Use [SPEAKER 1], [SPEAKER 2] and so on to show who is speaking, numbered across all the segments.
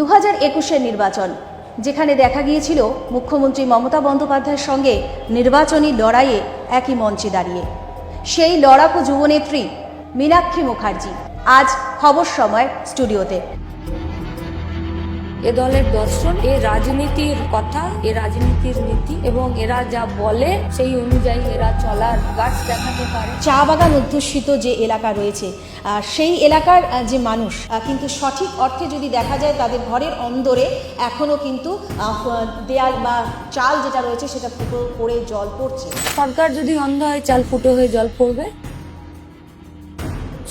[SPEAKER 1] দু হাজার একুশের নির্বাচন, যেখানে দেখা গিয়েছিল মুখ্যমন্ত্রী মমতা বন্দ্যোপাধ্যায়ের সঙ্গে নির্বাচনী লড়াইয়ে একই মঞ্চে দাঁড়িয়ে। সেই লড়াকু যুবনেত্রী মীনাক্ষী মুখার্জি আজ খবর সময় স্টুডিওতে।
[SPEAKER 2] এ দলের দর্শন এ রাজনীতির কথা এ রাজনীতির নীতি এবং এরা যা বলে সেই অনুযায়ী এরা চলার গাছ দেখাতে পারে।
[SPEAKER 1] চা বাগান অধ্যুষিত যে এলাকা রয়েছে সেই এলাকার যে মানুষ কিন্তু সঠিক অর্থে যদি দেখা যায় তাদের ঘরের অন্দরে এখনও কিন্তু দেয়াল বা চাল যেটা রয়েছে সেটা ফুটো করে জল পড়ছে।
[SPEAKER 2] সরকার যদি অন্ধ হয় চাল ফুটো হয়ে জল পড়বে?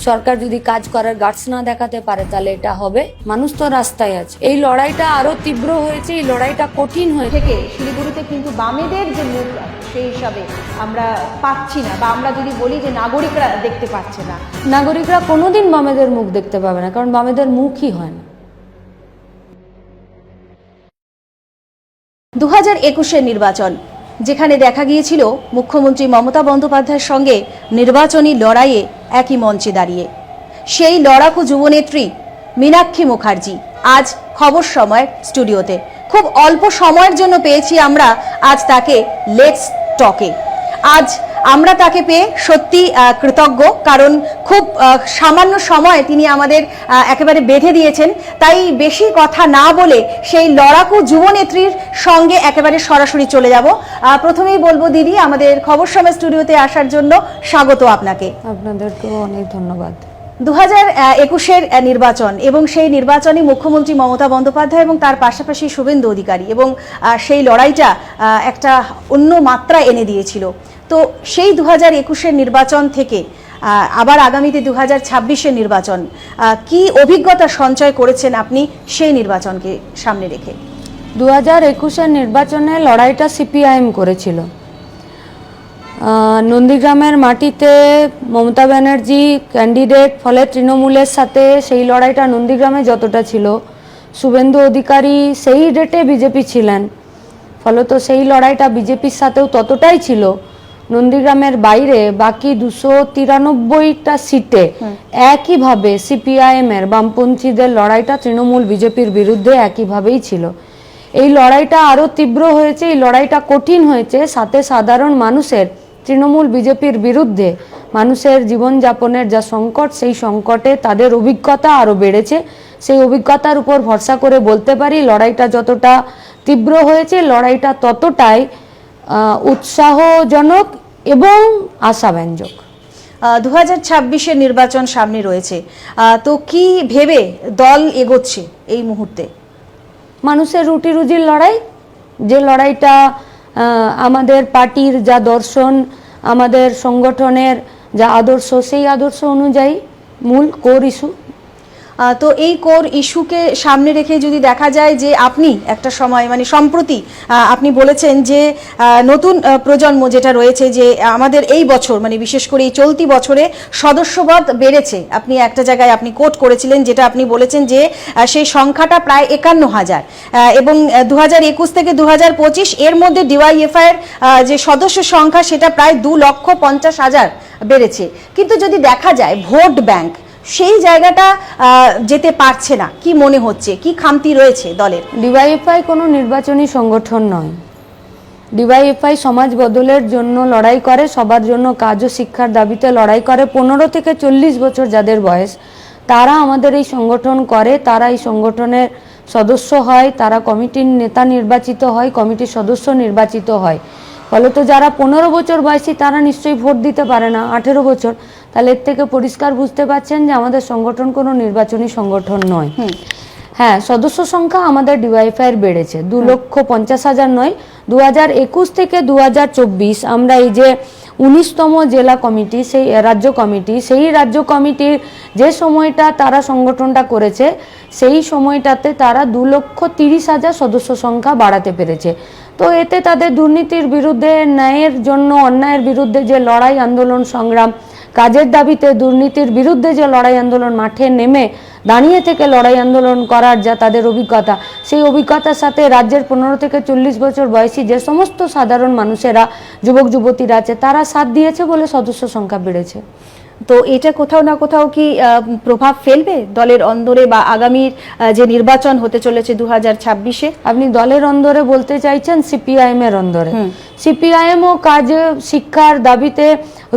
[SPEAKER 2] সরকার যদি কাজ করার গাছ না দেখাতে পারে, তাহলে এটা হবে। মানুষ তো রাস্তায় আছে। এই লড়াইটা আরও তীব্র হয়েছে, এই লড়াইটা কঠিন হয়ে
[SPEAKER 1] থেকে শিলিগুড়িতে কিন্তু বামেদের যে মুখ সেই হিসাবে আমরা পাচ্ছি না, বা আমরা যদি বলি যে নাগরিকরা দেখতে পাচ্ছে না।
[SPEAKER 2] নাগরিকরা কোনোদিন বামেদের মুখ দেখতে পাবে না, কারণ বামেদের মুখই হয় না।
[SPEAKER 1] দু হাজার একুশের নির্বাচন, যেখানে দেখা গিয়েছিল মুখ্যমন্ত্রী মমতা বন্দ্যোপাধ্যায়ের সঙ্গে নির্বাচনী লড়াইয়ে একই মঞ্চে দাঁড়িয়ে। সেই লড়াকু যুবনেত্রী মীনাক্ষী মুখার্জি, আজ খবর সময় স্টুডিওতে। খুব অল্প সময়ের জন্য পেয়েছি আমরা আজ তাকে লেটস টকে আজ আমরা তাকে পেয়ে সত্যি কৃতজ্ঞ। কারণ খুব সামান্য সময় তিনি আমাদের একেবারে বেঁধে দিয়েছেন। তাই বেশি কথা না বলে সেই লড়াকু যুবনেত্রীর সঙ্গে একেবারে সরাসরি চলে যাব। প্রথমেই বলব, দিদি, আমাদের খবর সময় স্টুডিওতে আসার জন্য স্বাগত আপনাকে।
[SPEAKER 2] আপনাদেরকেও অনেক ধন্যবাদ।
[SPEAKER 1] দু হাজার একুশের নির্বাচন এবং সেই নির্বাচনে মুখ্যমন্ত্রী মমতা বন্দ্যোপাধ্যায় এবং তার পাশাপাশি শুভেন্দু অধিকারী এবং সেই লড়াইটা একটা অন্য মাত্রা এনে দিয়েছিল। তো সেই দু হাজার একুশের নির্বাচন থেকে আবার আগামীতে দু হাজার ছাব্বিশের নির্বাচন কি অভিজ্ঞতা সঞ্চয় করেছেন আপনি সেই নির্বাচনকে সামনে রেখে?
[SPEAKER 2] দু হাজার একুশের নির্বাচনে লড়াইটা সিপিআইএম করেছিল। নন্দীগ্রামের মাটিতে মমতা ব্যানার্জি ক্যান্ডিডেট ফলে তৃণমূলের সাথে সেই লড়াইটা নন্দীগ্রামে যতটা ছিল। শুভেন্দু অধিকারী সেই ডেটে বিজেপি ছিলেন। ফলত সেই লড়াইটা বিজেপির সাথেও ততটাই ছিল। নন্দীগ্রামের বাইরে বাকি দুশো তিরানব্বইটা সিটে একইভাবে সিপিআইএম এর বামপন্থীদের লড়াইটা তৃণমূল বিজেপির বিরুদ্ধে একইভাবেই ছিল। এই লড়াইটা আরও তীব্র হয়েছে এই লড়াইটা কঠিন হয়েছে। সাথে সাধারণ মানুষের তৃণমূল বিজেপির বিরুদ্ধে মানুষের জীবনযাপনের যা সংকট সেই সংকটে তাদের অভিজ্ঞতা আরও বেড়েছে। সেই অভিজ্ঞতার উপর ভরসা করে বলতে পারি লড়াইটা যতটা তীব্র হয়েছে লড়াইটা ততটাই উৎসাহজনক এবং আশাব্যঞ্জক।
[SPEAKER 1] দু হাজার নির্বাচন সামনে রয়েছে। তো কি ভেবে দল এগোচ্ছে এই মুহূর্তে?
[SPEAKER 2] মানুষের রুটি রুজির লড়াই যে লড়াইটা আমাদের পার্টির যা দর্শন আমাদের সংগঠনের যা আদর্শ সেই আদর্শ অনুযায়ী মূল কোর ইস্যু।
[SPEAKER 1] তো এই কোর ইস্যুকে সামনে রেখে যদি দেখা যায় যে আপনি একটা সময় মানে সম্প্রতি আপনি বলেছেন যে নতুন প্রজন্ম যেটা রয়েছে যে, আমাদের এই বছর মানে বিশেষ করে এই চলতি বছরে সদস্যপদ বেড়েছে। আপনি একটা জায়গায় আপনি কোট করেছিলেন যেটা আপনি বলেছেন যে সেই সংখ্যাটা প্রায় একান্ন হাজার। এবং দু হাজার একুশ থেকে দু হাজার পঁচিশ এর মধ্যে ডিওয়াইএফআই এর যে সদস্য সংখ্যা সেটা প্রায় দু লক্ষ পঞ্চাশ হাজার বেড়েছে। কিন্তু যদি দেখা যায়, ভোট ব্যাংক সেই জায়গাটা যেতে পারছে না। কি মনে হচ্ছে? কি খামতি রয়েছে দলের?
[SPEAKER 2] ডিওয়াইএফআই কোনো নির্বাচনী সংগঠন নয়। ডিওয়াইএফআই সমাজ বদলের জন্য লড়াই করে, সবার জন্য কাজ ও শিক্ষার দাবিতে লড়াই করে। পনেরো থেকে চল্লিশ বছর যাদের বয়স, তারা আমাদের এই সংগঠন করে, তারা এই সংগঠনের সদস্য হয়, তারা কমিটির নেতা নির্বাচিত হয়, কমিটির সদস্য নির্বাচিত হয়। ফলত যারা পনেরো বছর বয়সী, তারা নিশ্চয়ই ভোট দিতে পারে না। আঠেরো বছর তাহলে এর থেকে পরিষ্কার বুঝতে পারছেন যে আমাদের সংগঠন কোনো নির্বাচনী সংগঠন নয়। হ্যাঁ সদস্য সংখ্যা আমাদের ডিওয়াইফাই এর বেড়েছে দু লক্ষ পঞ্চাশ হাজার নয় দু হাজার একুশ থেকে দু হাজার চব্বিশ আমরা এই যে উনিশতম জেলা কমিটি সেই রাজ্য কমিটি সেই রাজ্য কমিটির যে সময়টা তারা সংগঠনটা করেছে সেই সময়টাতে তারা দু লক্ষ তিরিশ হাজার সদস্য সংখ্যা বাড়াতে পেরেছে। তো এতে তাদের দুর্নীতির বিরুদ্ধে, ন্যায়ের জন্য, অন্যায়ের বিরুদ্ধে যে লড়াই আন্দোলন সংগ্রাম, কাজের দাবিতে দুর্নীতির বিরুদ্ধে যে লড়াই আন্দোলন মাঠে নেমে দাঁড়িয়ে থেকে লড়াই আন্দোলন করার যা তাদের অভিজ্ঞতা, সেই অভিজ্ঞতার সাথে রাজ্যের পনেরো থেকে চল্লিশ বছর বয়সী যে সমস্ত সাধারণ মানুষেরা, যুবক, যুবতীরা আছে, তারা সাথ দিয়েছে বলে সদস্য সংখ্যা বেড়েছে।
[SPEAKER 1] তো এটা কোথাও না কোথাও কি প্রভাব ফেলবে দলের অন্দরে বা আগামীর যে নির্বাচন হতে চলেছে দু হাজার ছাব্বিশে?
[SPEAKER 2] আপনি দলের অন্দরে বলতে চাইছেন সিপিআইএম এর অন্দরে। সিপিআইএম ও কাজে শিক্ষার দাবিতে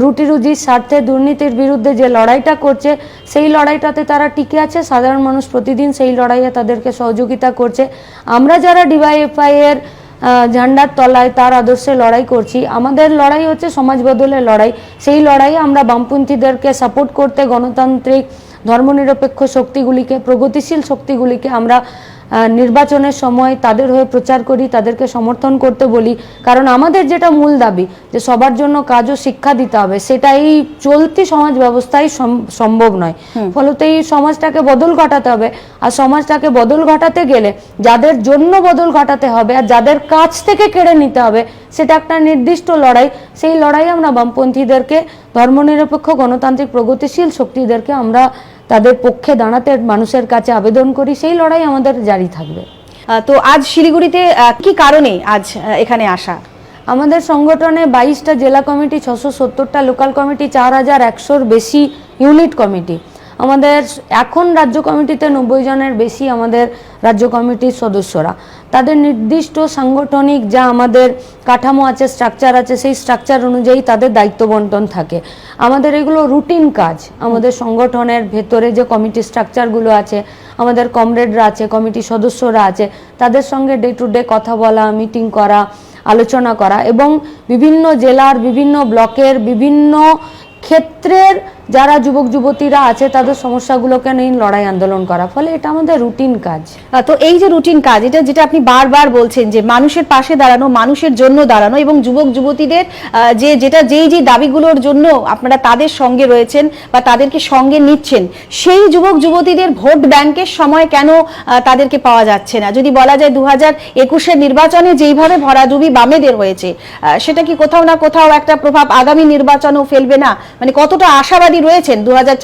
[SPEAKER 2] রুটি রুজির স্বার্থে দুর্নীতির বিরুদ্ধে যে লড়াইটা করছে সেই লড়াইটাতে তারা টিকে আছে। সাধারণ মানুষ প্রতিদিন সেই লড়াইয়ে তাদেরকে সহযোগিতা করছে। আমরা যারা ডিওয়াইএফআই এর ঝান্ডার তলায় তার আদর্শে লড়াই করছি। আমাদের লড়াই হচ্ছে সমাজ বদলের লড়াই। সেই লড়াই আমরা বামপন্থীদেরকে সাপোর্ট করতে গণতান্ত্রিক, ধর্মনিরপেক্ষ শক্তিগুলিকে, প্রগতিশীল শক্তিগুলিকে আমরা নির্বাচনের সময় তাদের হয়ে প্রচার করি তাদেরকে সমর্থন করতে বলি। কারণ আমাদের যেটা মূল দাবি যে সবার জন্য কাজ ও শিক্ষা দিতে হবে সেটা এই চলতি সমাজ ব্যবস্থায় সম্ভব নয়। ফলত এই সমাজটাকে বদল ঘটাতে হবে আর সমাজটাকে বদল ঘটাতে গেলে যাদের জন্য বদল ঘটাতে হবে আর যাদের কাছ থেকে কেড়ে নিতে হবে সেটা একটা নির্দিষ্ট লড়াই। সেই লড়াই আমরা বামপন্থীদেরকে ধর্মনিরপেক্ষ গণতান্ত্রিক প্রগতিশীল শক্তিদেরকে আমরা তাদের পক্ষে দাঁড়াতে মানুষের কাছে আবেদন করি সেই লড়াই আমাদের জারি থাকবে।
[SPEAKER 1] তো আজ শিলিগুড়িতে কি কারণে আজ এখানে আসা?
[SPEAKER 2] আমাদের সংগঠনে বাইশটা জেলা কমিটি ছশো সত্তরটা লোকাল কমিটি চার হাজার একশোর বেশি ইউনিট কমিটি। আমাদের এখন রাজ্য কমিটিতে নব্বই জনের বেশি আমাদের রাজ্য কমিটির সদস্যরা। তাদের নির্দিষ্ট সাংগঠনিক যা আমাদের কাঠামো আছে স্ট্রাকচার আছে, সেই স্ট্রাকচার অনুযায়ী তাদের দায়িত্ব বন্টন থাকে। আমাদের এগুলো রুটিন কাজ। আমাদের সংগঠনের ভেতরে যে কমিটি স্ট্রাকচারগুলো আছে, আমাদের কমরেডরা আছে কমিটি সদস্যরা আছে, তাদের সঙ্গে ডে টু ডে কথা বলা মিটিং করা, আলোচনা করা এবং বিভিন্ন জেলার বিভিন্ন ব্লকের বিভিন্ন ক্ষেত্রের যারা যুবক, যুবতীরা আছে, তাদের সমস্যাগুলোকে নিয়ে লড়াই আন্দোলন করা। ফলে এটা আমাদের রুটিন কাজ।
[SPEAKER 1] তো এই যে রুটিন কাজ, এটা যেটা আপনি বারবার বলছেন যে মানুষের পাশে দাঁড়ানো, মানুষের জন্য দাঁড়ানো এবং যুবক, যুবতীদের যে যেটা, যেই যে দাবিগুলোর জন্য আপনারা তাদের সঙ্গে রয়েছেন বা তাদেরকে সঙ্গে নিচ্ছেন, সেই যুবক, যুবতীদের ভোট ব্যাংকের সময় কেন তাদেরকে পাওয়া যাচ্ছে না? যদি বলা যায় দু হাজার একুশের নির্বাচনে যেইভাবে ভরাডুবি বামেদের হয়েছে সেটা কি কোথাও না কোথাও একটা প্রভাব আগামী নির্বাচনেও ফেলবে না? মানে কতটা আশাবাদী রয়েছেন দু হাজার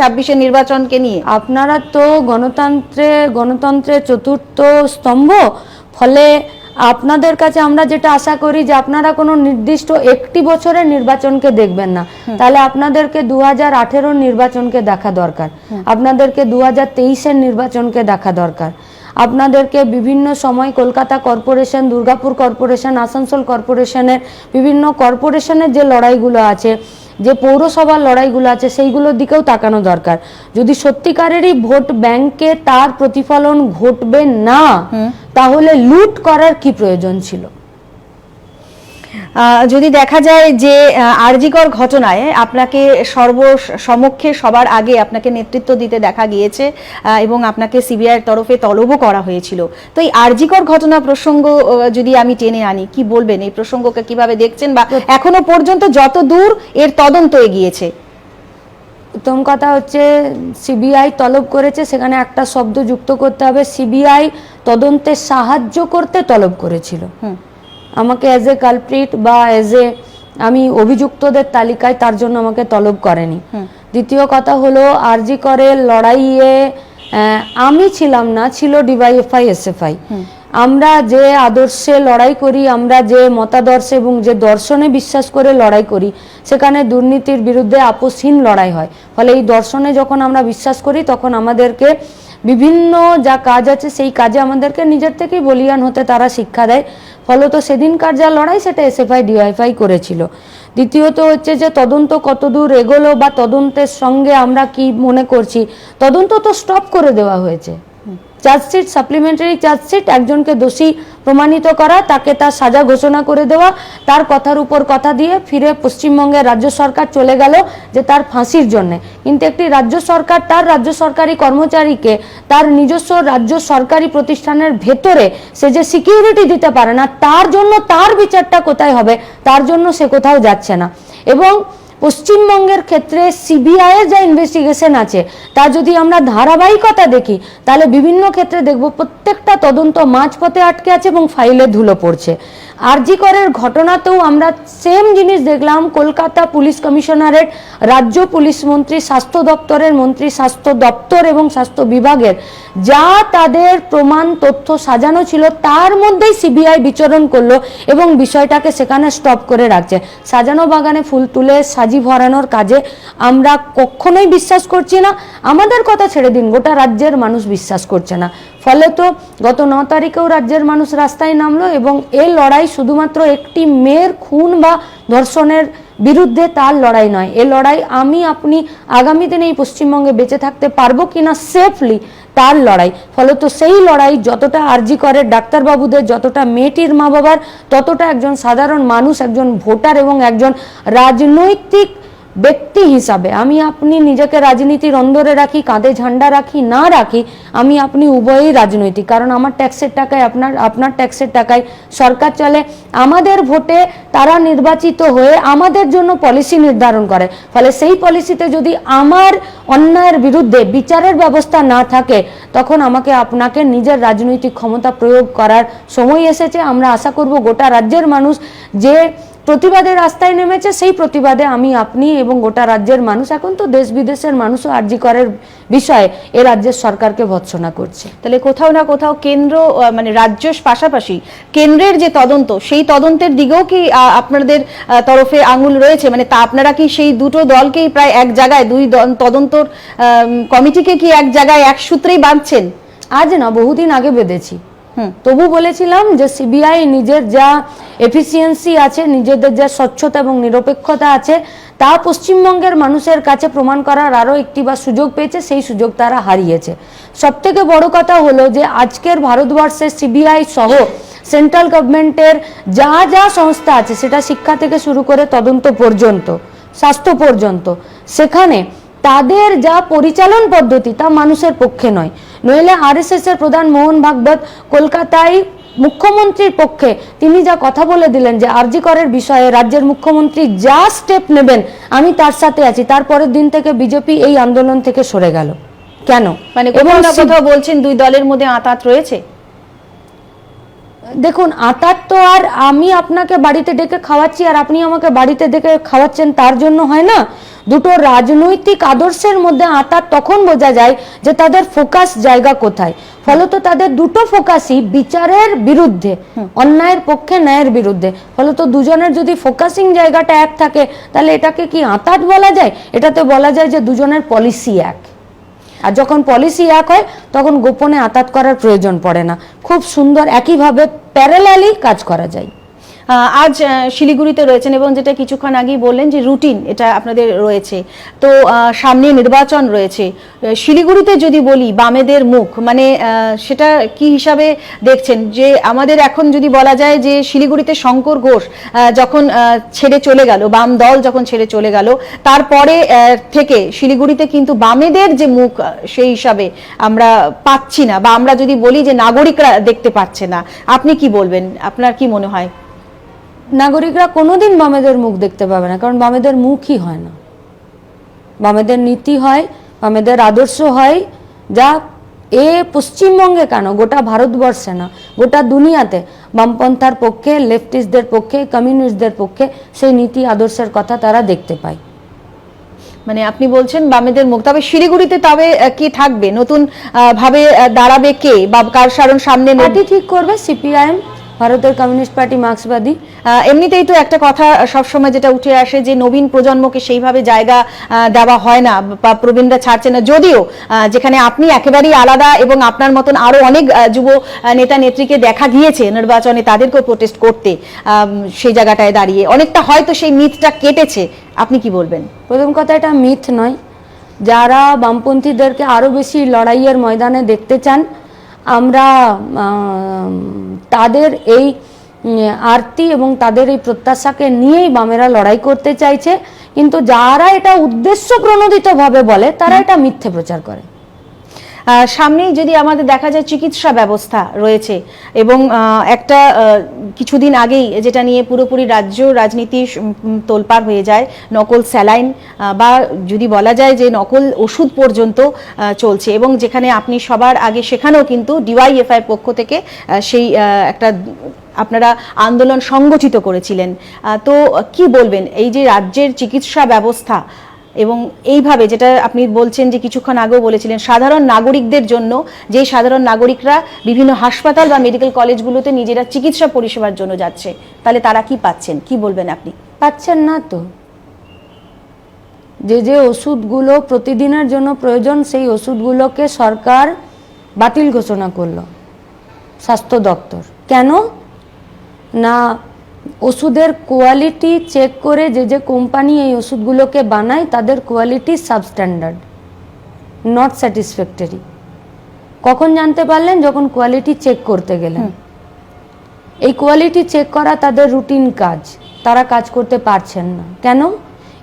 [SPEAKER 1] নির্বাচনকে নিয়ে।
[SPEAKER 2] আপনারা তো গণতন্ত্রে গণতন্ত্রের চতুর্থ স্তম্ভ ফলে আপনাদের কাছে আমরা যেটা আশা করি যে আপনারা কোনো নির্দিষ্ট একটি বছরের নির্বাচনকে দেখবেন না। তাহলে আপনাদেরকে দু হাজার নির্বাচনকে দেখা দরকার। আপনাদেরকে দু হাজার তেইশের নির্বাচনকে দেখা দরকার। আপনাদেরকে বিভিন্ন সময় কলকাতা কর্পোরেশন দুর্গাপুর কর্পোরেশন আসানসোল কর্পোরেশনের বিভিন্ন কর্পোরেশনের যে লড়াইগুলো আছে যে পৌরসভার লড়াইগুলো আছে সেইগুলোর দিকেও তাকানো দরকার। যদি সত্যিকারেরই ভোট ব্যাংকে তার প্রতিফলন ঘটবে না তাহলে লুট করার কি প্রয়োজন ছিল?
[SPEAKER 1] যদি দেখা যায় যে আরজিকর ঘটনায় আপনাকে সর্ব সমক্ষে সবার আগে আপনাকে নেতৃত্ব দিতে দেখা গিয়েছে এবং আপনাকে সিবিআইয়ের তরফে তলবও করা হয়েছিল। তো এই আরজিকর ঘটনা প্রসঙ্গ যদি আমি টেনে আনি কি বলবেন? এই প্রসঙ্গকে কীভাবে দেখছেন? বা এখনও পর্যন্ত যত দূর এর তদন্ত এগিয়েছে?
[SPEAKER 2] প্রথম কথা হচ্ছে সিবিআই তলব করেছে সেখানে একটা শব্দ যুক্ত করতে হবে। সিবিআই তদন্তে সাহায্য করতে তলব করেছিল।
[SPEAKER 1] হুম।
[SPEAKER 2] আমাকে অ্যাজ এ কালপ্রিট বা অ্যাজ এ আমি অভিযুক্তদের তালিকায় তার জন্য আমাকে তলব করেনি। দ্বিতীয় কথা হলো আরজি করে লড়াইয়ে আমি ছিলাম না ছিল ডিওয়াইএফআই এসএফআই। আমরা যে আদর্শে লড়াই করি আমরা যে মতাদর্শে এবং যে দর্শনে বিশ্বাস করে লড়াই করি সেখানে দুর্নীতির বিরুদ্ধে আপোষহীন লড়াই হয়। ফলে এই দর্শনে যখন আমরা বিশ্বাস করি তখন আমাদেরকে বিভিন্ন যা কাজ আছে, সেই কাজে আমাদেরকে নিজের থেকেই বলিয়ান হতে তারা শিক্ষা দেয়। ফলত সেদিনকার যা লড়াই, সেটা এসএফআই ডিওয়াইফাই করেছিল। দ্বিতীয়ত হচ্ছে যে, তদন্ত কতদূর এগোলো বা তদন্তের সঙ্গে আমরা কি মনে করছি, তদন্ত তো স্টপ করে দেওয়া হয়েছে। চার্জশিট সাপ্লিমেন্টারি চার্জশিট একজনকে দোষী প্রমাণিত করা, তাকে তার সাজা ঘোষণা করে দেওয়া, তার কথার উপর কথা দিয়ে ফিরে পশ্চিমবঙ্গের রাজ্য সরকার চলে গেল যে তার ফাঁসির জন্য। কিন্তু একটি রাজ্য সরকার তার রাজ্য সরকারি কর্মচারীকে তার নিজস্ব রাজ্য সরকারি প্রতিষ্ঠানের ভেতরে সে যে সিকিউরিটি দিতে পারে না, তার জন্য তার বিচারটা কোথায় হবে? তার জন্য সে কোথাও যাচ্ছে না। এবং পশ্চিমবঙ্গের ক্ষেত্রে সিবিআই এর যা ইনভেস্টিগেশন আছে, তা যদি আমরা ধারাবাহিকতা দেখি, তাহলে বিভিন্ন ক্ষেত্রে দেখব প্রত্যেকটা তদন্ত মাঝপথে আটকে আছে এবং ফাইলে ধুলো পড়ছে। আরজিকরের ঘটনাতেও আমরা সেম জিনিস দেখলাম। কলকাতা পুলিশ কমিশনারের রাজ্য পুলিশ মন্ত্রী, স্বাস্থ্য দপ্তরের মন্ত্রী, স্বাস্থ্য দপ্তর এবং স্বাস্থ্য বিভাগের যা তাদের প্রমাণ, তথ্য সাজানো ছিল, তার মধ্যেই সিবিআই বিচরণ করল এবং বিষয়টাকে সেখানে স্টপ করে রাখছে। সাজানো বাগানে ফুল তুলে সাজি ভরানোর কাজে আমরা কখনোই বিশ্বাস করছি না। আমাদের কথা ছেড়ে দিন, গোটা রাজ্যের মানুষ বিশ্বাস করছে না। ফলে তো গত ন তারিখেও রাজ্যের মানুষ রাস্তায় নামলো এবং এই লড়াই শুধুমাত্র একটি মেয়ের খুন বা ধর্ষণের বিরুদ্ধে তার লড়াই নয়। এ লড়াই আমি, আপনি আগামী দিনে এই পশ্চিমবঙ্গে বেঁচে থাকতে পারব কিনা সেফলি তার লড়াই। ফলত সেই লড়াই যতটা আর্জি করে ডাক্তারবাবুদের, যতটা মেয়েটির মা বাবার ততটা একজন সাধারণ মানুষ, একজন ভোটার এবং একজন রাজনৈতিক ব্যক্তি হিসাবে, আমি আপনি নিজেকে রাজনীতির অন্দরে রাখি, কাঁধে ঝান্ডা রাখি, না রাখি, আমি আপনি উভয়ই রাজনৈতিক। কারণ আমার ট্যাক্সের টাকায় আপনার আপনার ট্যাক্সের টাকায় সরকার চলে, আমাদের ভোটে তারা নির্বাচিত হয়ে আমাদের জন্য পলিসি নির্ধারণ করে। ফলে সেই পলিসিতে যদি আমার অন্যায়ের বিরুদ্ধে বিচারের ব্যবস্থা না থাকে, তখন আমাকে আপনাকে নিজের রাজনৈতিক ক্ষমতা প্রয়োগ করার সময় এসেছে। আমরা আশা করব গোটা রাজ্যের মানুষ যে প্রতিবাদে রাস্তায় নেমেছে সেই প্রতিবাদে আমি আপনি এবং গোটা রাজ্যের মানুষ এখন তো দেশ বিদেশের মানুষও আর্জি করার বিষয়ে এ রাজ্যের সরকারকে ভৎসনা করছে।
[SPEAKER 1] তাহলে কোথাও না কোথাও কেন্দ্র মানে রাজ্য পাশাপাশি কেন্দ্রের যে তদন্ত সেই তদন্তের দিকেও কি আপনাদের তরফে আঙুল রয়েছে? মানে তা আপনারা কি সেই দুটো দলকেই প্রায় এক জায়গায় দুই দল- তদন্তর কমিটিকে কি এক জায়গায় এক সূত্রেই বাঁধছেন?
[SPEAKER 2] আজ না বহুদিন আগে বেঁধেছি।
[SPEAKER 1] হুম।
[SPEAKER 2] তবু বলেছিলাম যে সিবিআই নিজের যা এফিসিয়েন্সি আছে, নিজেদের যা স্বচ্ছতা এবং নিরপেক্ষতা আছে, তা পশ্চিমবঙ্গের মানুষের কাছে প্রমাণ করার আরও একটি বা সুযোগ পেয়েছে, সেই সুযোগ তারা হারিয়েছে। সব থেকে বড় কথা হলো যে আজকের ভারতবর্ষের সিবিআই সহ সেন্ট্রাল গভর্নমেন্টের যা যা সংস্থা আছে, সেটা শিক্ষা থেকে শুরু করে তদন্ত পর্যন্ত, স্বাস্থ্য পর্যন্ত, সেখানে তাদের যা পরিচালন পদ্ধতি তা মানুষের পক্ষে নয়। নইলে আরএসএস এর প্রধান মোহন ভাগবত কলকাতায় মুখ্যমন্ত্রীর পক্ষে তিনি যা কথা বলে দিলেন যে আরজি করের বিষয়ে রাজ্যের মুখ্যমন্ত্রী যা স্টেপ নেবেন আমি তার সাথে আছি। তারপরের দিন থেকে বিজেপি এই আন্দোলন থেকে সরে গেল। কেন?
[SPEAKER 1] মানে কোথাও বলছেন দুই দলের মধ্যে আতাত রয়েছে?
[SPEAKER 2] দেখুন আটার তো আর আমি আপনাকে বাড়িতে ডেকে খাওয়াচ্ছি আর আপনি আমাকে বাড়িতে ডেকে খাওয়াচ্ছেন তার জন্য হয় না। দুটো রাজনৈতিক আদর্শের মধ্যে আটার তখন বোঝা যায় যে তাদের ফোকাস জায়গা কোথায়। ফলত তাদের দুটো ফোকাসই বিচারের বিরুদ্ধে অন্যায়ের পক্ষে ন্যায়ের বিরুদ্ধে। ফলত দুজনের যদি ফোকাসিং জায়গাটা এক থাকে তাহলে এটাকে কি আঁতাত বলা যায়? এটাতে বলা যায় যে দুজনের পলিসি এক। আর যখন পলিসি এক হয় তখন গোপনে আতাত করার প্রয়োজন পড়ে না। খুব সুন্দর একইভাবে প্যারালালি কাজ করা যায়।
[SPEAKER 1] আজ শিলিগুড়িতে রয়েছেন এবং যেটা কিছুক্ষণ আগেই বললেন যে রুটিন, এটা আপনাদের রয়েছে। তো সামনে নির্বাচন রয়েছে। শিলিগুড়িতে যদি বলি, বামেদের মুখ মানে সেটা কি হিসাবে দেখছেন? যে আমাদের এখন যদি বলা যায় যে শিলিগুড়িতে শঙ্কর ঘোষ যখন ছেড়ে চলে গেল, বাম দল যখন ছেড়ে চলে গেল, তারপরে থেকে শিলিগুড়িতে কিন্তু বামেদের যে মুখ সেই হিসাবে আমরা পাচ্ছি না। বা আমরা যদি বলি যে নাগরিকরা দেখতে পাচ্ছে না, আপনি কি বলবেন? আপনার কি মনে হয়?
[SPEAKER 2] নাগরিকরা কোনোদিন বামেদের মুখ দেখতে পাবে না কারণ বামেদের মুখই হয় না। বামেদের নীতি হয় বামেদের আদর্শ হয় যা এ পশ্চিমবঙ্গে কেন? গোটা ভারতবর্ষে না গোটা দুনিয়াতে বামপন্থার পক্ষে লেফটিস্টদের পক্ষে কমিউনিস্টদের পক্ষে সেই নীতি আদর্শের কথা তারা দেখতে পায়।
[SPEAKER 1] মানে আপনি বলছেন বামেদের মুখ তবে শিলিগুড়িতে তবে কি থাকবে? নতুন ভাবে দাঁড়াবে কে? বা কার সারণ সামনে?
[SPEAKER 2] পার্টি ঠিক করবে সিপিআইএম ভারতের কমিউনিস্ট পার্টি মার্ক্সবাদী।
[SPEAKER 1] এমনিতেই তো একটা কথা সবসময় যেটা উঠে আসে যে নবীন প্রজন্মকে সেইভাবে জায়গা দেওয়া হয় না বা প্রবীণরা ছাড়ছে না। যদিও যেখানে আপনি একেবারেই আলাদা এবং আপনার মতন আরও অনেক যুব নেতা নেত্রীকে দেখা গিয়েছে নির্বাচনে তাদেরকেও প্রোটেস্ট করতে সেই জায়গাটায় দাঁড়িয়ে। অনেকটা হয়তো সেই মিথটা কেটেছে। আপনি কি বলবেন?
[SPEAKER 2] প্রথম কথা এটা মিথ নয়। যারা বামপন্থীদেরকে আরও বেশি লড়াইয়ের ময়দানে দেখতে চান আমরা আম, তাদের এই আরতি এবং তাদের এই প্রত্যাশাকে নিয়েই বামেরা লড়াই করতে চাইছে। কিন্তু যারা এটা উদ্দেশ্য প্রণোদিতভাবে বলে তারা এটা মিথ্যে প্রচার করে।
[SPEAKER 1] সামনেই যদি আমাদের দেখা যায় চিকিৎসা ব্যবস্থা রয়েছে এবং একটা কিছুদিন আগেই যেটা নিয়ে পুরোপুরি রাজ্য রাজনীতি তোলপাড় হয়ে যায়, নকল স্যালাইন বা যদি বলা যায় যে নকল ওষুধ পর্যন্ত চলছে এবং যেখানে আপনি সবার আগে সেখানেও কিন্তু ডিওয়াইএফআই পক্ষ থেকে সেই একটা, আপনারা আন্দোলন সংগঠিত করেছিলেন। তো কি বলবেন? এই যে রাজ্যের চিকিৎসা ব্যবস্থা এবং এইভাবে যেটা আপনি বলছেন যে কিছুক্ষণ আগেও বলেছিলেন, সাধারণ নাগরিকদের জন্য যে সাধারণ নাগরিকরা বিভিন্ন হাসপাতাল বা মেডিকেল কলেজগুলোতে নিজেরা চিকিৎসা পরিষেবার জন্য যাচ্ছে, তাহলে তারা কি পাচ্ছেন? কি বলবেন আপনি?
[SPEAKER 2] পাচ্ছেন না তো। যে যে ওষুধগুলো প্রতিদিনের জন্য প্রয়োজন, সেই ওষুধগুলোকে সরকার বাতিল ঘোষণা করল, স্বাস্থ্য দপ্তর। কেন? না ওষুধের কোয়ালিটি চেক করে যে যে কোম্পানি এই ওষুধগুলোকে বানায় তাদের কোয়ালিটি সাবস্ট্যান্ডার্ড নট স্যাটিসফ্যাক্টরি কখন জানতে পারলেন? যখন কোয়ালিটি চেক করতে গেলেন। এই কোয়ালিটি চেক করা তাদের রুটিন কাজ। তারা কাজ করতে পারছেন না। কেন?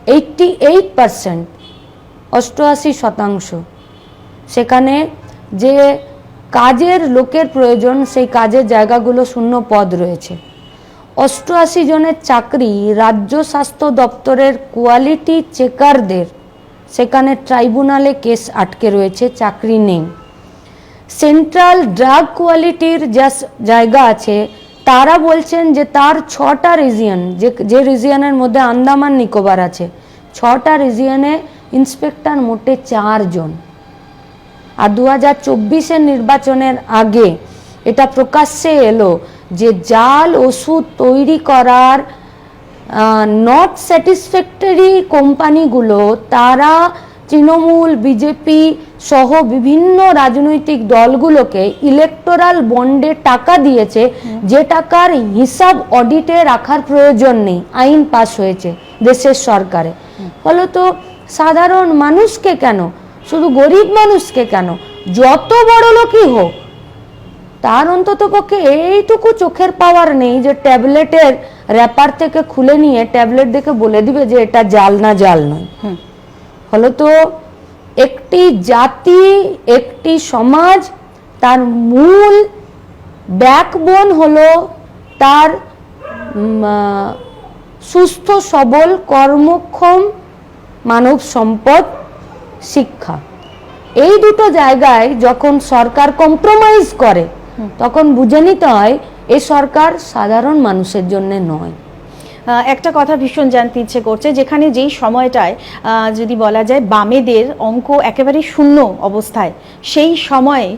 [SPEAKER 2] এইটটি এইট পারসেন্ট অষ্টআশি শতাংশ। সেখানে যে কাজের লোকের প্রয়োজন সেই কাজের জায়গাগুলো শূন্য পদ রয়েছে। অষ্টআশি জনের চাকরি রাজ্য স্বাস্থ্য দপ্তরের কোয়ালিটি চেকারদের। সেখানে ট্রাইব্যুনালে কেস আটকে রয়েছে, চাকরি নেই। সেন্ট্রাল ড্রাগ কোয়ালিটির যা জায়গা আছে, তারা বলছেন যে তার ছটা রিজিয়ন, যে যে রিজিয়নের মধ্যে আন্দামান নিকোবর আছে, ছটা রিজিয়নে ইন্সপেক্টর মোটে চারজন। আর দু হাজার চব্বিশের নির্বাচনের আগে এটা প্রকাশ্যে এলো যে জাল ওষুধ তৈরি করার নট স্যাটিসফ্যাক্টরি কোম্পানিগুলো তারা তৃণমূল বিজেপি সহ বিভিন্ন রাজনৈতিক দলগুলোকে ইলেকটোরাল বন্ডে টাকা দিয়েছে। যে টাকার হিসাব অডিটে রাখার প্রয়োজন নেই। আইন পাস হয়েছে দেশের সরকারে। ফলত সাধারণ মানুষকে কেন? শুধু গরিব মানুষকে কেন? যত বড় লোকই হোক তার অন্তত পক্ষে এইটুকু চোখের পাওয়ার নেই যে ট্যাবলেটের র্যাপার থেকে খুলে নিয়ে ট্যাবলেট দেখে বলে দিবে যে এটা জাল না জাল নয়
[SPEAKER 1] হুম।
[SPEAKER 2] ফলত একটি জাতি একটি সমাজ তার মূল ব্যাকবোন হলো তার সুস্থ সবল কর্মক্ষম মানব সম্পদ শিক্ষা এই দুটো জায়গায় যখন সরকার কম্প্রোমাইজ করে তখন বুঝে নিতে হয়, এ সরকার সাধারণ মানুষের জন্য নয়।
[SPEAKER 1] একটা কথা ভীষণ জানতে ইচ্ছে করছে, যেখানে যেই সময়টায় যদি বলা যায় বামেদের অঙ্ক একেবারে শূন্য অবস্থায়, সেই সময়ে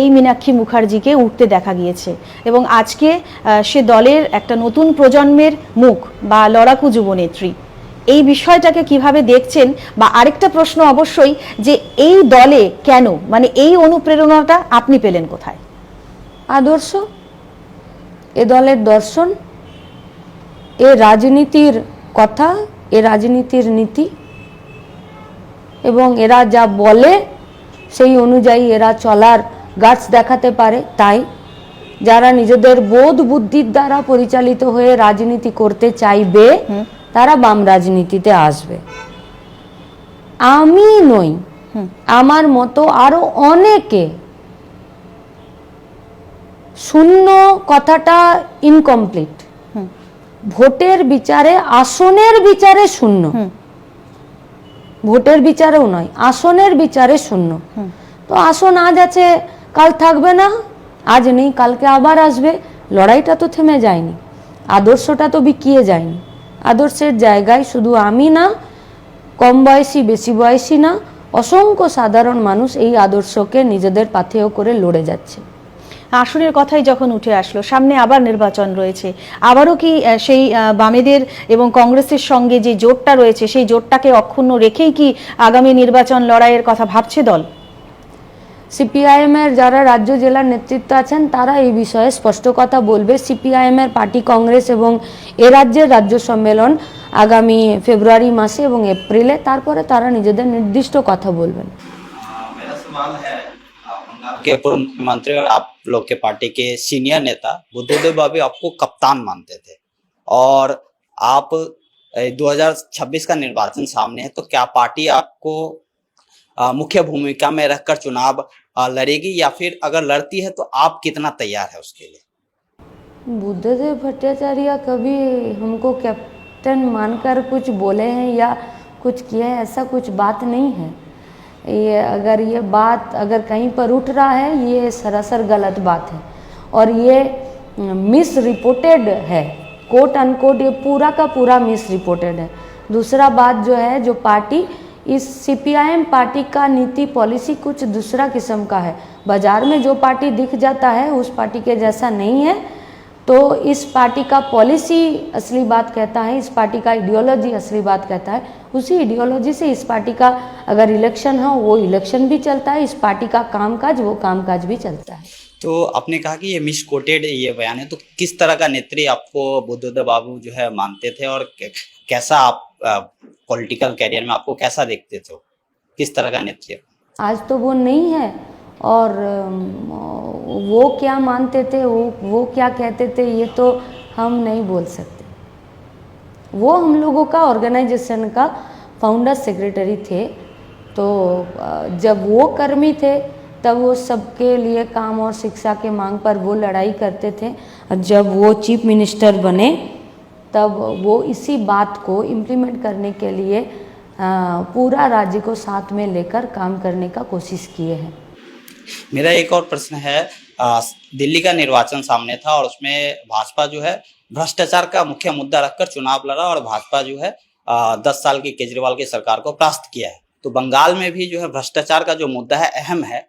[SPEAKER 1] এই মীনাক্ষী মুখার্জিকে উঠতে দেখা গিয়েছে। এবং আজকে সে দলের একটা নতুন প্রজন্মের মুখ বা লড়াকু যুবনেত্রী। এই বিষয়টাকে কীভাবে দেখছেন? বা আরেকটা প্রশ্ন অবশ্যই যে এই দলে কেন? মানে এই অনুপ্রেরণাটা আপনি পেলেন কোথায়?
[SPEAKER 2] আদর্শ এ দলের দর্শন এ রাজনীতির কথা এ রাজনীতির নীতি এবং এরা যা বলে সেই অনুযায়ী এরা চলার গাছ দেখাতে পারে। তাই যারা নিজেদের বোধ বুদ্ধির দ্বারা পরিচালিত হয়ে রাজনীতি করতে চাইবে তারা বাম রাজনীতিতে আসবে। আমি নই। আমার মতো আরও অনেকে শূন্য কথাটা ইনকমপ্লিট ভোটের বিচারে আসনের বিচারে শূন্য। ভোটের বিচারেও নয় আসনের বিচারে শূন্য। তো আসন আজ আছে কাল থাকবে না আজ নেই কালকে আবার আসবে লড়াইটা তো থেমে যায়নি। আদর্শটা তো বিকিয়ে যায়নি। আদর্শের জায়গায় শুধু আমি না কম বয়সী বেশি বয়সী না অসংখ্য সাধারণ মানুষ এই আদর্শকে নিজেদের পাথেয় করে লড়ে যাচ্ছে।
[SPEAKER 1] আসনের কথাই যখন উঠে আসলো সামনে আবার নির্বাচন রয়েছে। আবারও কি সেই বামেদের এবং কংগ্রেসের সঙ্গে যে জোটটা রয়েছে সেই জোটটাকে অক্ষুণ্ণ রেখেই কি আগামী নির্বাচন লড়াইয়ের কথা ভাবছে দল?
[SPEAKER 2] সিপিআইএমের যারা রাজ্য জেলার নেতৃত্ব আছেন তারা এই বিষয়ে স্পষ্ট কথা বলবে। সিপিআইএমের পার্টি কংগ্রেস এবং এ রাজ্যের রাজ্য সম্মেলন আগামী ফেব্রুয়ারি মাসে এবং এপ্রিলে। তারপরে তারা নিজেদের নির্দিষ্ট কথা বলবেন।
[SPEAKER 3] आपके पूर्व मुख्यमंत्री और आप लोग के पार्टी के सीनियर नेता बुद्धदेव बाबू आपको कप्तान मानते थे। और आप ए, 2026 का निर्वाचन सामने है तो क्या पार्टी आपको मुख्य भूमिका में रखकर चुनाव लड़ेगी या फिर अगर लड़ती है तो आप कितना तैयार है उसके लिए?
[SPEAKER 2] बुद्धदेव भट्टाचार्य कभी हमको कैप्टन मानकर कुछ बोले हैं या कुछ किया है ऐसा कुछ बात नहीं है। ये अगर ये बात अगर कहीं पर उठ रहा है, ये सरासर गलत बात है। और ये मिस रिपोर्टेड है। कोट अनकोट ये पूरा का पूरा मिस रिपोर्टेड है। दूसरा बात जो है, जो पार्टी, इस सीपीआईएम पार्टी का नीति पॉलिसी कुछ दूसरा किस्म का है। बाज़ार में जो पार्टी दिख जाता है, उस पार्टी के जैसा नहीं है। तो इस पार्टी का पॉलिसी असली बात कहता है इस पार्टी का आइडियोलॉजी असली बात कहता है। उसी आइडियोलॉजी से इस पार्टी का अगर इलेक्शन हो वो इलेक्शन भी चलता है इस पार्टी का कामकाज वो कामकाज भी चलता है।
[SPEAKER 3] तो आपने कहा कि ये मिस कोटेड ये बयान है तो किस तरह का नेत्री आपको बुद्धदेव बाबू जो है मानते थे और कैसा आप पॉलिटिकल कैरियर में आपको कैसा देखते थे? किस तरह का नेत्री?
[SPEAKER 2] आज तो वो नहीं है। और वो क्या मानते थे, वो वो क्या कहते थे, ये तो हम नहीं बोल सकते। वो हम लोगों का ऑर्गेनाइजेशन का फाउंडर सेक्रेटरी थे। तो जब वो कर्मी थे, तब वो सबके लिए काम और शिक्षा के मांग पर वो लड़ाई करते थे। और जब वो चीफ मिनिस्टर बने, तब वो इसी बात को इम्प्लीमेंट करने के लिए पूरा राज्य को साथ में लेकर काम करने का कोशिश किए हैं।
[SPEAKER 3] मेरा एक और प्रश्न है दिल्ली का निर्वाचन सामने था और उसमें भाजपा जो है भ्रष्टाचार का मुख्य मुद्दा रखकर चुनाव लड़ा और भाजपा जो है दस साल की केजरीवाल की सरकार को परास्त किया है। तो बंगाल में भी जो है भ्रष्टाचार का जो मुद्दा है अहम है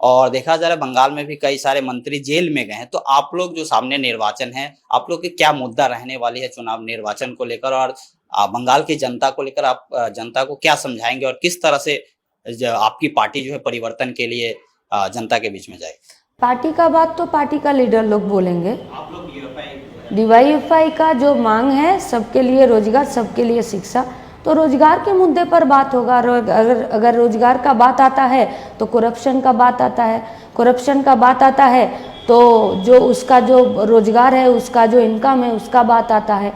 [SPEAKER 3] और देखा जा रहा है बंगाल में भी कई सारे मंत्री जेल में गए हैं। तो आप लोग जो सामने निर्वाचन है, आप लोग की क्या मुद्दा रहने वाली है चुनाव निर्वाचन को लेकर और बंगाल की जनता को लेकर आप जनता को क्या समझाएँगे और किस तरह से आपकी पार्टी जो है परिवर्तन के लिए जनता के बीच में जाएगी
[SPEAKER 2] पार्टी का बात तो पार्टी का लीडर लोग बोलेंगे।
[SPEAKER 3] आप लोग
[SPEAKER 2] डीवाईएफआई का जो मांग है सबके लिए रोज़गार सबके लिए शिक्षा तो रोज़गार के मुद्दे पर बात होगा। अगर अगर रोज़गार का बात आता है तो करप्शन का बात आता है। करप्शन का बात आता है तो जो उसका जो रोज़गार है उसका जो इनकम है उसका बात आता है।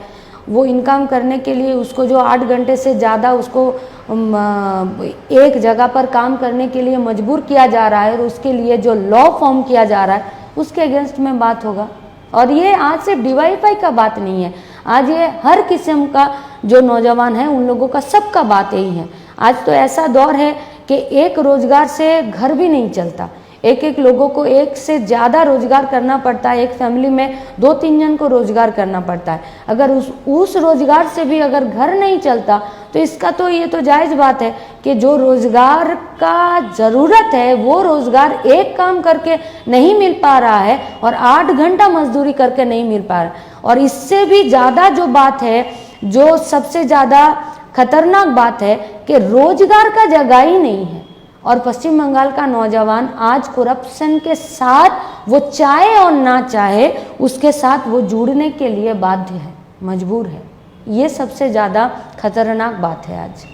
[SPEAKER 2] वो इनकम करने के लिए उसको जो आठ घंटे से ज़्यादा उसको एक जगह पर काम करने के लिए मजबूर किया जा रहा है और उसके लिए जो लॉ फॉर्म किया जा रहा है, उसके अगेंस्ट में बात होगा। और ये आज सिर्फ़ डीवाईफाई का बात नहीं है। आज ये हर किस्म का जो नौजवान है, उन लोगों का सबका बात यही है। आज तो ऐसा दौर है कि एक रोज़गार से घर भी नहीं चलता। एक एक लोगों को एक से ज़्यादा रोज़गार करना पड़ता है। एक फैमिली में दो तीन जन को रोज़गार करना पड़ता है। अगर उस उस रोज़गार से भी अगर घर नहीं चलता तो इसका तो ये तो जायज़ बात है कि जो रोज़गार का ज़रूरत है, वो रोज़गार एक काम करके नहीं मिल पा रहा है और आठ घंटा मजदूरी करके नहीं मिल पा रहा। और इससे भी ज़्यादा जो बात है, जो सबसे ज़्यादा खतरनाक बात है कि रोज़गार का जगह ही नहीं है। और पश्चिम बंगाल का नौजवान आज करप्शन के साथ वो चाहे और ना चाहे, उसके साथ वो जुड़ने के लिए बाध्य है, मजबूर है। ये सबसे ज़्यादा खतरनाक बात है आज।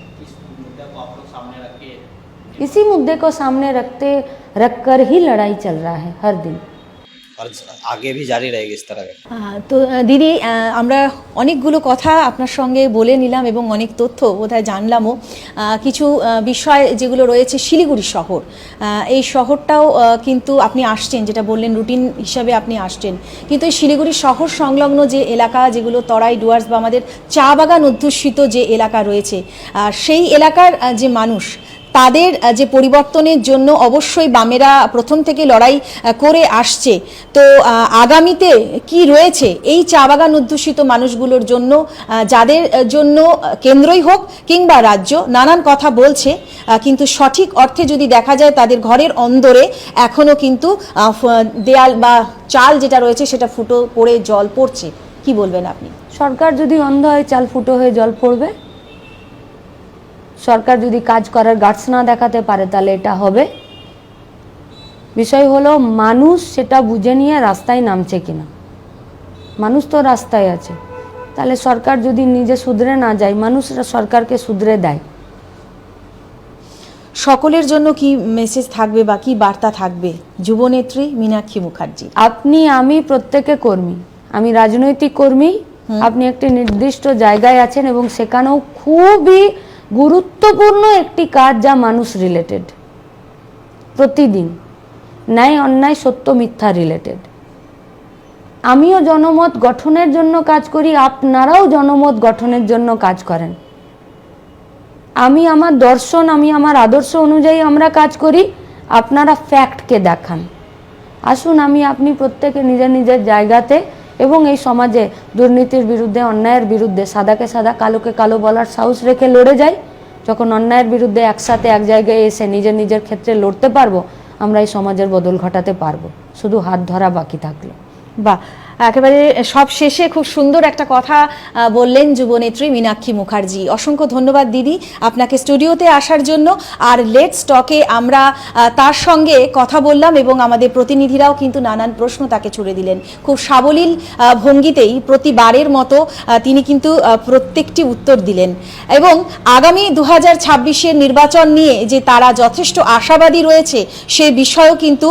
[SPEAKER 2] इसी मुद्दे को सामने रखते, रखकर ही लड़ाई चल रहा है हर दिन।
[SPEAKER 3] और आगे भी जारी रहेगी इस तरह का
[SPEAKER 1] আহ, তো আহ, দিদি আহ, আমরা অনেকগুলো কথা আপনার সঙ্গে বলে নিলাম এবং অনেক তথ্য বোধহয় জানলামও আহ, কিছু আহ, বিষয় যেগুলো রয়েছে শিলিগুড়ি শহর আহ, এই শহরটাও আহ, কিন্তু আপনি আসছেন যেটা বললেন রুটিন হিসাবে আপনি আসছেন কিন্তু এই শিলিগুড়ি শহর সংলগ্ন যে এলাকা যেগুলো তরাই ডুয়ার্স বা আমাদের চা বাগান অধ্যুষিত যে এলাকা রয়েছে আহ, সেই এলাকার আহ, যে মানুষ তাদের যে পরিবর্তনের জন্য অবশ্যই বামেরা প্রথম থেকে লড়াই করে আসছে। তো আগামীতে কি রয়েছে এই চা বাগান অধ্যুষিত মানুষগুলোর জন্য যাদের জন্য কেন্দ্রই হোক কিংবা রাজ্য, নানান কথা বলছে কিন্তু সঠিক অর্থে যদি দেখা যায় তাদের ঘরের অন্দরে, এখনও কিন্তু দেয়াল বা চাল যেটা রয়েছে সেটা ফুটো পড়ে জল পড়ছে। কি বলবেন আপনি?
[SPEAKER 2] সরকার যদি অন্ধ হয়, চাল ফুটো হয়ে জল পড়বে? সরকার যদি কাজ করার গার্ডস না দেখাতে পারে তাহলে এটা হবে। বিষয় হলো মানুষ সেটা বুঝে নিয়ে রাস্তায় নামছে কিনা। মানুষ তো রাস্তায় আছে। তাহলে সরকার যদি নিজে শুধরে না যায় মানুষরা সরকারকে শুধরে দেয়।
[SPEAKER 1] সকলের জন্য কি মেসেজ থাকবে বা কি বার্তা থাকবে? যুবনেত্রী মীনাক্ষী মুখার্জি।
[SPEAKER 2] আপনি আমি প্রত্যেকে কর্মী। আমি রাজনৈতিক কর্মী। আপনি একটি নির্দিষ্ট জায়গায় আছেন এবং সেখানেও খুবই গুরুত্বপূর্ণ একটি কাজ যা মানুষ রিলেটেড প্রতিদিন ন্যায়, অন্যায়, সত্য, মিথ্যা রিলেটেড আমিও জনমত গঠনের জন্য কাজ করি, আপনারাও জনমত গঠনের জন্য কাজ করেন। আমি আমার দর্শন, আমি আমার আদর্শ অনুযায়ী আমরা কাজ করি, আপনারা ফ্যাক্টকে দেখান। আসুন, আমি, আপনি প্রত্যেকে নিজের নিজের জায়গাতে এবং এই সমাজে দুর্নীতির বিরুদ্ধে, অন্যায়ের বিরুদ্ধে, সাদাকে সাদা, কালোকে কালো বলার সাহস রেখে লড়ে যাই, যখন অন্যায়ের বিরুদ্ধে একসাথে, এক জায়গায় এসে নিজের নিজের ক্ষেত্রে লড়তে পারব, আমরা এই সমাজের বদল ঘটাতে পারব। শুধু হাত ধরা বাকি থাকল।
[SPEAKER 1] বা একেবারে সব শেষে খুব সুন্দর একটা কথা বললেন যুবনেত্রী মীনাক্ষী মুখার্জি। অসংখ্য ধন্যবাদ দিদি আপনাকে স্টুডিওতে আসার জন্য। আর লেটস টকে আমরা তার সঙ্গে কথা বললাম এবং আমাদের প্রতিনিধিরাও কিন্তু নানান প্রশ্ন তাকে ছুড়ে দিলেন। খুব সাবলীল ভঙ্গিতেই প্রতিবারের মতো তিনি কিন্তু প্রত্যেকটি উত্তর দিলেন। এবং আগামী দু হাজার নির্বাচন নিয়ে যে তারা যথেষ্ট আশাবাদী রয়েছে, সে বিষয়েও কিন্তু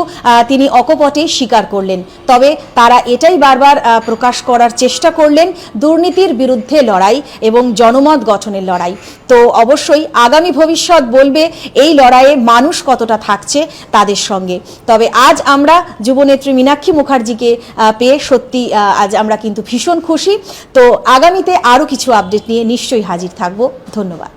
[SPEAKER 1] তিনি অকপটে স্বীকার করলেন। তবে তারা এটাই বারবার প্রকাশ করার চেষ্টা করলেন দুর্নীতির বিরুদ্ধে লড়াই এবং জনমত গঠনের লড়াই। তো অবশ্যই আগামী ভবিষ্যৎ বলবে এই লড়াইয়ে মানুষ কতটা থাকছে তাদের সঙ্গে। তবে আজ আমরা যুবনেত্রী মীনাক্ষী মুখার্জিকে পেয়ে সত্যি আজ আমরা কিন্তু ভীষণ খুশি। তো আগামীতে আরও কিছু আপডেট নিয়ে নিশ্চয়ই হাজির থাকব। ধন্যবাদ।